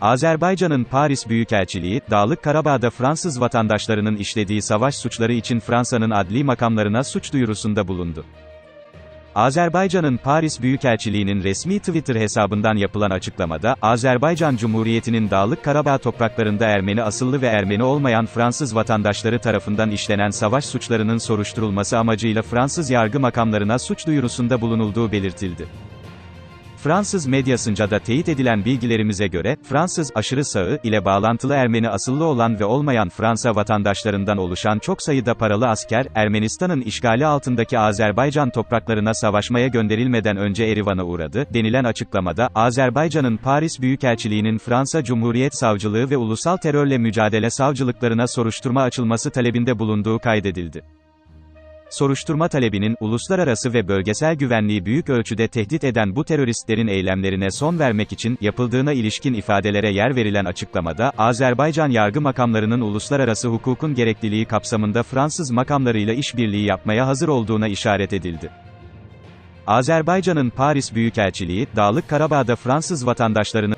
Azerbaycan'ın Paris Büyükelçiliği, Dağlık Karabağ'da Fransız vatandaşlarının işlediği savaş suçları için Fransa'nın adli makamlarına suç duyurusunda bulundu. Azerbaycan'ın Paris Büyükelçiliği'nin resmi Twitter hesabından yapılan açıklamada, Azerbaycan Cumhuriyeti'nin Dağlık Karabağ topraklarında Ermeni asıllı ve Ermeni olmayan Fransız vatandaşları tarafından işlenen savaş suçlarının soruşturulması amacıyla Fransız yargı makamlarına suç duyurusunda bulunulduğu belirtildi. Fransız medyasınca da teyit edilen bilgilerimize göre, Fransız aşırı sağı ile bağlantılı Ermeni asıllı olan ve olmayan Fransa vatandaşlarından oluşan çok sayıda paralı asker, Ermenistan'ın işgali altındaki Azerbaycan topraklarına savaşmaya gönderilmeden önce Erivan'a uğradı, denilen açıklamada, Azerbaycan'ın Paris Büyükelçiliği'nin Fransa Cumhuriyet Savcılığı ve Ulusal Terörle Mücadele Savcılıklarına soruşturma açılması talebinde bulunduğu kaydedildi. Soruşturma talebinin, uluslararası ve bölgesel güvenliği büyük ölçüde tehdit eden bu teröristlerin eylemlerine son vermek için, yapıldığına ilişkin ifadelere yer verilen açıklamada, Azerbaycan yargı makamlarının uluslararası hukukun gerekliliği kapsamında Fransız makamlarıyla işbirliği yapmaya hazır olduğuna işaret edildi. Azerbaycan'ın Paris Büyükelçiliği, Dağlık Karabağ'da Fransız vatandaşlarını,